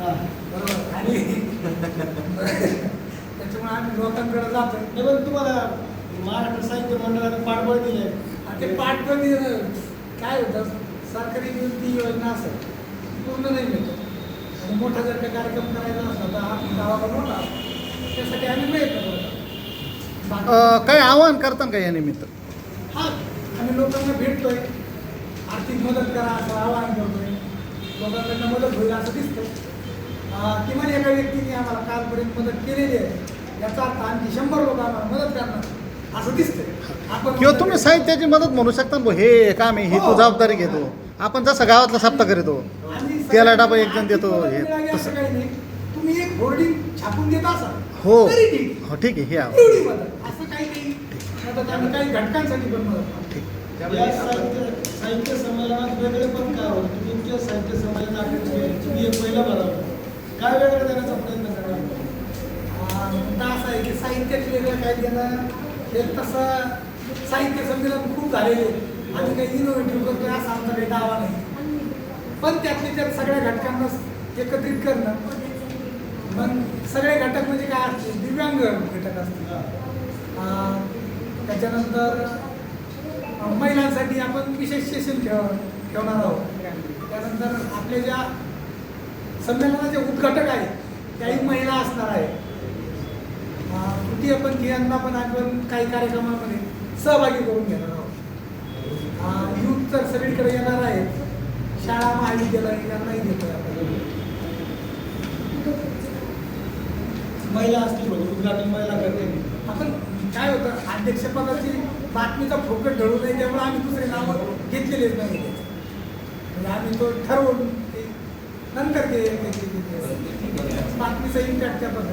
हा. बरोबर. आणि त्याच्यामुळे आम्ही लोकांकडे जातो पण तुम्हाला महाराष्ट्र साहित्य मंडळाने पाठबळ दिले आणि ते पाठवण काय होतं? सरकारी विरोधी योजना असेल पूर्ण नाही मिळत. आणि मोठा जर का कार्यक्रम करायचा असला तर आपली गावाला मोठा. त्यासाठी आम्ही अ, काही आवाहन करता का या निमित्त? हा आम्ही लोकांना भेटतोय. आर्थिक मदत करा असं आवाहन करतोय. लोकांकडनं मदत होईल असं दिसतंय. अं, किमान एका व्यक्तीने आम्हाला कालपर्यंत मदत केलेली आहे. याचा अर्थ आणखी शंभर लोक आम्हाला मदत करणार. असं दिसतंय. आपण किंवा तुम्ही साहित्याची मदत म्हणू शकता ना हे काम आहे ही तू जबाबदारी घेतो. आपण जसं गावातला सप्ता करतो. त्याला डबा एक जण देतो, हे तसं. काही नाही. तुम्ही एक होर्डिंग छापून देत असाल हो. तरी ठीक. हो ठीक आहे हे असं काही मदत आम्ही काही घटकांसाठी पण मदत. ठीक. साहित्य संमेलनात वेगळे पण काय होतं तुमच्या साहित्य संमेलन अध्यक्ष आहे. तुम्ही हे पहिलं भरवलं करण्याचा प्रयत्न करावा लागतो मुद्दा असा आहे की साहित्याची वेगळं काय देणं हे तसं साहित्य संमेलन खूप झालेले आणि काही इनोव्हेटिव्ह करतोय असा आमचा काही दावा नाही. पण त्यातले त्यात सगळ्या घटकांना एकत्रित करणं मग सगळे घटक म्हणजे काय असते दिव्यांग घटक असतील. त्याच्यानंतर महिलांसाठी आपण विशेष सेशन ठेव ठेवणार आहोत. त्यानंतर आपले ज्या संमेलनाचे उद्घाटक आहेत त्याही महिला असणार आहेत. कृती आपण यांना पण आपण काही कार्यक्रमामध्ये सहभागी करून घेणार आहोत. युथ तर सगळीकडे येणार आहेत. शाळा महाविद्यालय यांनाही घेतोय आपण. महिला असतील म्हणजे उद्घाटन महिला करते आपण काय होतं अध्यक्षपदाची बातमीचा फोकट ढळू नये त्यामुळे आम्ही दुसरे नावं घेतलेलेच नाही म्हणजे आम्ही तो ठरवून ते नंतर ते ते- ते- ते-